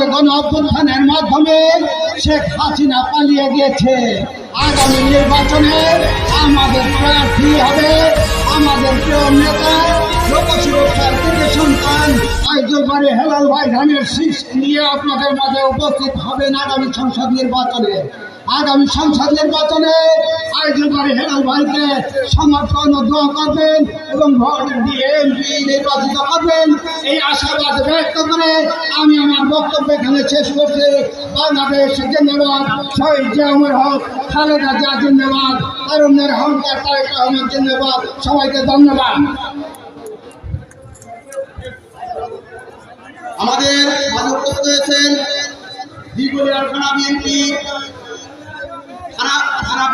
বছর গণ অভ্যুত্থানের মাধ্যমে শেখ হাসিনা পালিয়ে গিয়েছে। আগামী নির্বাচনে আমাদের প্রার্থী হবে আমাদের প্রিয় নেতা হেলাল ভাই ধানের শীষ নিয়ে আপনাদের মাঝে উপস্থিত হবেন আগামী সংসদ নির্বাচনে। আগামী সংসদ নির্বাচনে আইজল বাড়ি হেলাল ভাইকে সমর্থন ও দোয়া করবেন এবং ভোট নির্বাচিত করবেন। এই আশাবাদ ব্যক্ত করে আমি আমার বক্তব্য এখানে শেষ করছি। বাংলাদেশ জিন্দাবাদ, শহীদ জিয়াউর হক, খালেদা জিয়া জিন্দাবাদ তরুণের হংকার তারেক রহমান জিন্দাবাদ। সবাইকে ধন্যবাদ। আমাদের উপস্থিত হয়েছেন থানা বিএনপি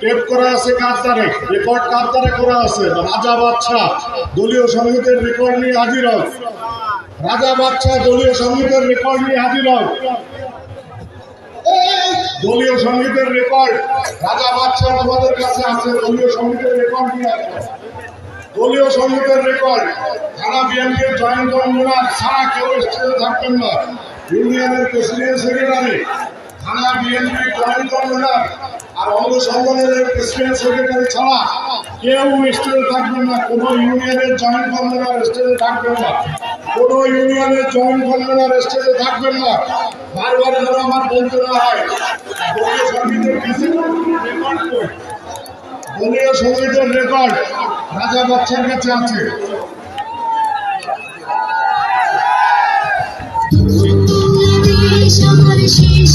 টেপ করা আছে কাদ্দারে রেকর্ড কাদ্দারে করা আছে? রাজা বাচ্চা দলীয় সঙ্গীতের রেকর্ড নিয়ে হাজির রাজা বাচ্চা দলীয় সঙ্গীতের রেকর্ড নিয়ে হাজির দলীয় সঙ্গীতের রেকর্ড, রাজা বাচ্চা তোমাদের কাছে আছে, দলীয় সঙ্গীতের রেকর্ড নিয়ে আসবে দলীয় সঙ্গীতের রেকর্ড থানা বিএনপির জয়েন্ট কনভেনার ছাড়া কেউ স্টেজে থাকবেন না। ইউনিয়নের প্রেসিডেন্ট, সেক্রেটারি থানা বিএনপির জয়েন্ট কনভেনার আর অঙ্গ সংগঠনের প্রেসিডেন্ট ছাড়া কেউ স্টেজে থাকবেন না, কোনো ইউনিয়নের জয়েন্ট কনভেনার স্টেজে থাকবেন না, কোনো ইউনিয়নের জয়েন্ট কনভেনার স্টেজে থাকবেন না। না হয় দলীয় সঙ্গীতের রেকর্ড রাজা বাচ্চার কাছে আছে। আমার শেষ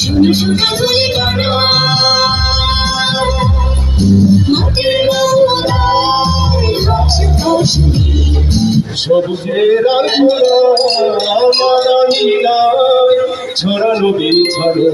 শোনো বলি করো মাটির সবুজের ছড়ানো বিছানো।